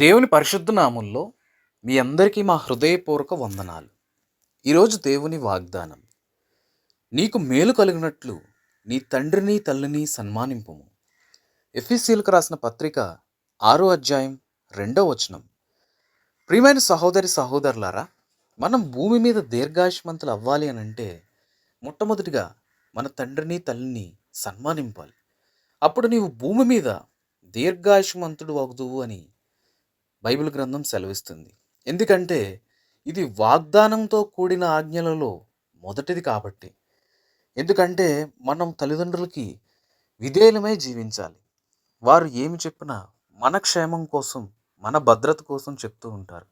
దేవుని పరిశుద్ధ నామంలో మీ అందరికీ మా హృదయపూర్వక వందనాలు. ఈరోజు దేవుని వాగ్దానం నీకు మేలు కలిగినట్లు నీ తండ్రిని తల్లిని సన్మానింపుము. ఎఫ్ఎస్సీలకు రాసిన పత్రిక ఆరో అధ్యాయం రెండో వచనం. ప్రియమైన సహోదరి సహోదరులారా మనం భూమి మీద దీర్ఘాయుష్మంతులు అవ్వాలి అని అంటే మొట్టమొదటిగా మన తండ్రిని తల్లిని సన్మానింపాలి. అప్పుడు నీవు భూమి మీద దీర్ఘాయుష్మంతుడు అవుదువు అని బైబిల్ గ్రంథం సెలవిస్తుంది. ఎందుకంటే ఇది వాగ్దానంతో కూడిన ఆజ్ఞలలో మొదటిది కాబట్టి. ఎందుకంటే మనం తల్లిదండ్రులకి విధేయులమై జీవించాలి. వారు ఏమి చెప్పినా మన క్షేమం కోసం మన భద్రత కోసం చెప్తూ ఉంటారు.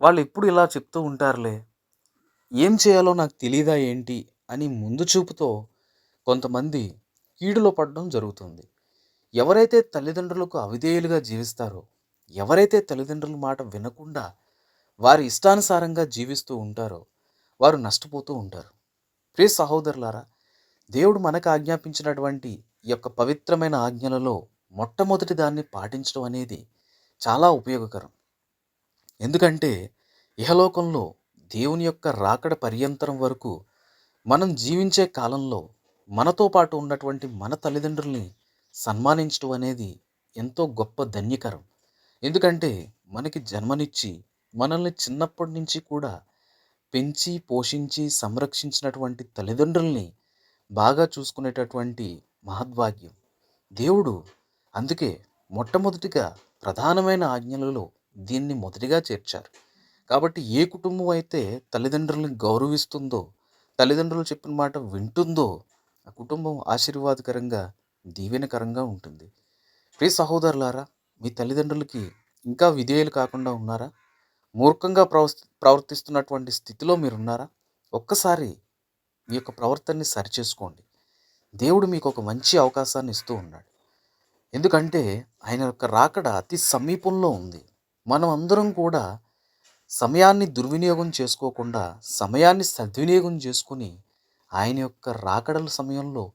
వాళ్ళు ఎప్పుడు ఇలా చెప్తూ ఉంటారులే? ఏం చేయాలో నాకు తెలియదా ఏంటి? అని ముందు చూపుతో కొంతమంది కీడులో పడడం జరుగుతుంది. ఎవరైతే తల్లిదండ్రులకు అవిధేయులుగా జీవిస్తారో ఎవరైతే తల్లిదండ్రుల మాట వినకుండా వారి ఇష్టానుసారంగా జీవిస్తూ ఉంటారో వారు నష్టపోతూ ఉంటారు. ప్రియ సహోదరులారా దేవుడు మనకు ఆజ్ఞాపించినటువంటి ఈ యొక్క పవిత్రమైన ఆజ్ఞలలో మొట్టమొదటి దాన్ని పాటించడం అనేది చాలా ఉపయోగకరం. ఎందుకంటే ఇహలోకంలో దేవుని యొక్క రాకడ పర్యంతరం వరకు మనం జీవించే కాలంలో మనతో పాటు ఉన్నటువంటి మన తల్లిదండ్రుల్ని సన్మానించడం అనేది ఎంతో గొప్ప ధన్యకరం. ఎందుకంటే మనకి జన్మనిచ్చి మనల్ని చిన్నప్పటి నుంచి కూడా పెంచి పోషించి సంరక్షించినటువంటి తల్లిదండ్రుల్ని బాగా చూసుకునేటటువంటి మహద్భాగ్యం. దేవుడు అందుకే మొట్టమొదటిగా ప్రధానమైన ఆజ్ఞలలో దీన్ని మొదటిగా చేర్చారు. కాబట్టి ఏ కుటుంబం అయితే తల్లిదండ్రుల్ని గౌరవిస్తుందో తల్లిదండ్రులు చెప్పిన మాట వింటుందో ఆ కుటుంబం ఆశీర్వాదకరంగా దీవెనకరంగా ఉంటుంది. ప్రియ సహోదరులారా మీ తల్లిదండ్రులకి ఇంకా విధేయులు కాకుండా ఉన్నారా? మూర్ఖంగా ప్రవర్తి ప్రవర్తిస్తున్నటువంటి స్థితిలో మీరు ఉన్నారా ఒక్కసారి మీ యొక్క ప్రవర్తనని సరిచేసుకోండి. దేవుడు మీకు ఒక మంచి అవకాశాన్ని ఇస్తూ ఉన్నాడు. ఎందుకంటే ఆయన యొక్క రాకడ అతి సమీపంలో ఉంది. మనం అందరం కూడా సమయాన్ని దుర్వినియోగం చేసుకోకుండా సమయాన్ని సద్వినియోగం చేసుకుని ఆయన యొక్క రాకడల సమయంలో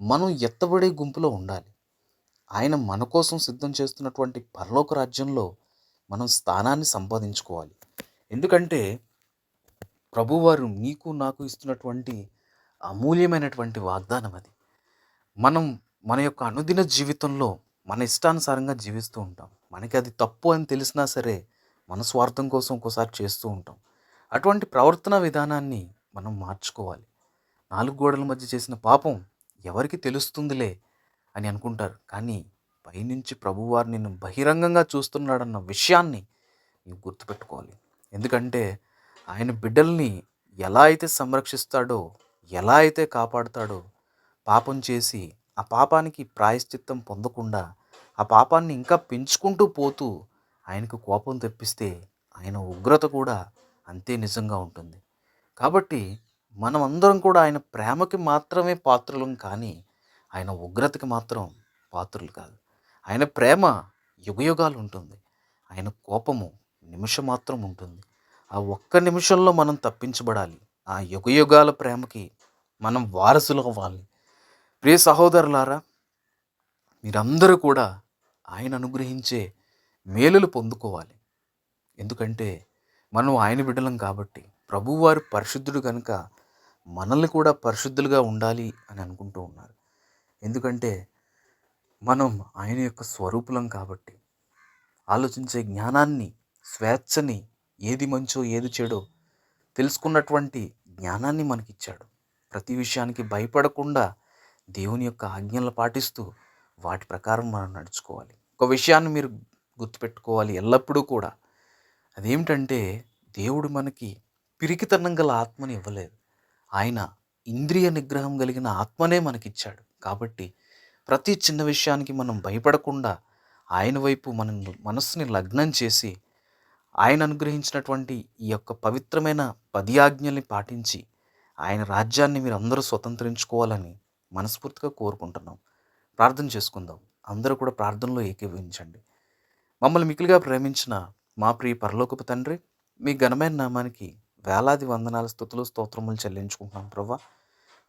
మనం ఎత్తబడే గుంపులో ఉండాలి. ఆయన మన కోసం సిద్ధం చేస్తున్నటువంటి పరలోక రాజ్యంలో మనం స్థానాన్ని సంపాదించుకోవాలి. ఎందుకంటే ప్రభువారు నీకు నాకు ఇస్తున్నటువంటి అమూల్యమైనటువంటి వాగ్దానం అది. మనం మన యొక్క అనుదిన జీవితంలో మన ఇష్టానుసారంగా జీవిస్తూ ఉంటాం. మనకి అది తప్పు అని తెలిసినా సరే మన స్వార్థం కోసం ఒక్కోసారి చేస్తూ ఉంటాం. అటువంటి ప్రవర్తన విధానాన్ని మనం మార్చుకోవాలి. నాలుగు గోడల మధ్య చేసిన పాపం ఎవరికి తెలుస్తుందిలే అని అనుకుంటారు. కానీ పైనుంచి ప్రభువారు నిన్ను బహిరంగంగా చూస్తున్నాడన్న విషయాన్ని నీవు గుర్తుపెట్టుకోవాలి. ఎందుకంటే ఆయన బిడ్డల్ని ఎలా అయితే సంరక్షిస్తాడో ఎలా అయితే కాపాడుతాడో పాపం చేసి ఆ పాపానికి ప్రాయశ్చిత్తం పొందకుండా ఆ పాపాన్ని ఇంకా పెంచుకుంటూ పోతూ ఆయనకు కోపం తెప్పిస్తే ఆయన ఉగ్రత కూడా అంతే నిజంగా ఉంటుంది. కాబట్టి మనమందరం కూడా ఆయన ప్రేమకి మాత్రమే పాత్రలం కానీ ఆయన ఉగ్రతకి మాత్రం పాత్రులు కాదు. ఆయన ప్రేమ యుగయుగాలు ఉంటుంది ఆయన కోపము నిమిషం మాత్రం ఉంటుంది. ఆ ఒక్క నిమిషంలో మనం తప్పించబడాలి. ఆ యుగయుగాల ప్రేమకి మనం వారసులు అవ్వాలి ప్రియ సహోదరులారా మీరందరూ కూడా ఆయన అనుగ్రహించే మేలులు పొందుకోవాలి. ఎందుకంటే మనం ఆయన బిడ్డలం కాబట్టి ప్రభువారు పరిశుద్ధుడు కనుక మనల్ని కూడా పరిశుద్ధులుగా ఉండాలి అని అనుకుంటూ ఉన్నారు. ఎందుకంటే మనం ఆయన యొక్క స్వరూపులం కాబట్టి. ఆలోచించే జ్ఞానాన్ని స్వేచ్ఛని ఏది మంచో ఏది చెడో తెలుసుకున్నటువంటి జ్ఞానాన్ని మనకిచ్చాడు. ప్రతి విషయానికి భయపడకుండా దేవుని యొక్క ఆజ్ఞలు పాటిస్తూ వాటి ప్రకారం మనం నడుచుకోవాలి. ఒక విషయాన్ని మీరు గుర్తుపెట్టుకోవాలి ఎల్లప్పుడూ కూడా. అదేమిటంటే దేవుడు మనకి పిరికితనం గల ఆత్మని ఇవ్వలేదు. ఆయన ఇంద్రియ నిగ్రహం కలిగిన ఆత్మనే మనకిచ్చాడు. కాబట్టి ప్రతి చిన్న విషయానికి మనం భయపడకుండా ఆయన వైపు మన మనస్సుని లగ్నం చేసి ఆయన అనుగ్రహించినటువంటి ఈ యొక్క పవిత్రమైన పది ఆజ్ఞల్ని పాటించి ఆయన రాజ్యాన్ని మీరు అందరూ స్వతంత్రించుకోవాలని మనస్ఫూర్తిగా కోరుకుంటున్నాం. ప్రార్థన చేసుకుందాం. అందరూ కూడా ప్రార్థనలో ఏకీభవించండి. మమ్మల్ని మికిలిగా ప్రేమించిన మా ప్రియ పరలోకపు తండ్రి మీ ఘనమైన నామానికి వేలాది వందనాల స్థుతులు స్తోత్రములు చెల్లించుకుంటున్నాం ప్రభా.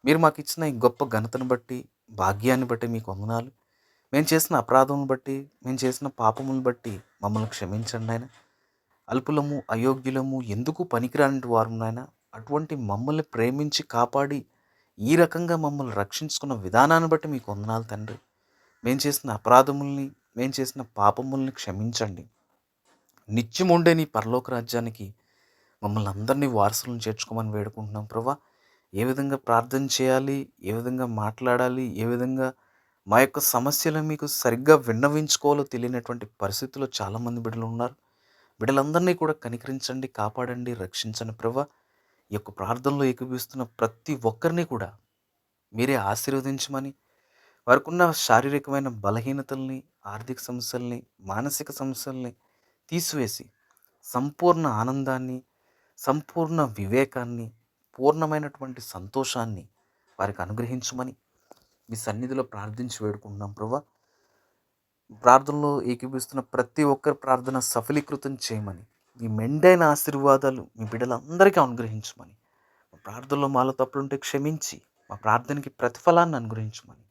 మీరు మాకు ఇచ్చిన ఈ గొప్ప ఘనతను బట్టి భాగ్యాన్ని బట్టి మీకు వందనాలు. మేము చేసిన అపరాధమును బట్టి మేము చేసిన పాపమును బట్టి మమ్మల్ని క్షమించండి ఆయన అల్పులము అయోగ్యులము ఎందుకు పనికిరాని వారు నాయన? అటువంటి మమ్మల్ని ప్రేమించి కాపాడి ఈ రకంగా మమ్మల్ని రక్షించుకున్న విధానాన్ని బట్టి మీకు వందనాలు తండ్రి. మేము చేసిన అపరాధముల్ని మేము చేసిన పాపముల్ని క్షమించండి. నిత్యం ఉండే నీ పరలోక రాజ్యానికి మమ్మల్ని అందరినీ వారసులను చేర్చుకోమని వేడుకుంటున్నాం. ప్రభా ఏ విధంగా ప్రార్థన చేయాలి? ఏ విధంగా మాట్లాడాలి? ఏ విధంగా మా యొక్క సమస్యలు మీకు సరిగ్గా విన్నవించుకోవాలో తెలియనటువంటి పరిస్థితుల్లో చాలామంది బిడ్డలు ఉన్నారు. బిడ్డలందరినీ కూడా కనికరించండి కాపాడండి రక్షించండి ప్రభా. ఈ యొక్క ప్రార్థనలో ఏకీభవిస్తున్న ప్రతి ఒక్కరిని కూడా మీరే ఆశీర్వదించమని వారికి ఉన్న శారీరకమైన బలహీనతల్ని ఆర్థిక సమస్యల్ని మానసిక సమస్యల్ని తీసివేసి సంపూర్ణ ఆనందాన్ని సంపూర్ణ వివేకాన్ని పూర్ణమైనటువంటి సంతోషాన్ని వారికి అనుగ్రహించమని మీ సన్నిధిలో ప్రార్థించి వేడుకుంటున్నాం ప్రభా. ప్రార్థనలో ఏకీపిస్తున్న ప్రతి ఒక్కరి ప్రార్థన సఫలీకృతం చేయమని మీ మెండైన ఆశీర్వాదాలు మీ బిడ్డలందరికీ అనుగ్రహించమని మా ప్రార్థనలో మాలో తప్పులుంటే క్షమించి మా ప్రార్థనకి ప్రతిఫలాన్ని అనుగ్రహించమని.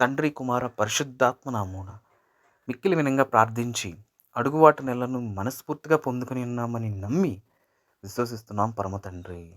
తండ్రి కుమార పరిశుద్ధాత్మ నామూన మిక్కిలి వినంగా ప్రార్థించి అడుగువాటి నెలను మనస్ఫూర్తిగా పొందుకుని ఉన్నామని నమ్మి విశ్వసిస్తున్నాం పరమ తండ్రి.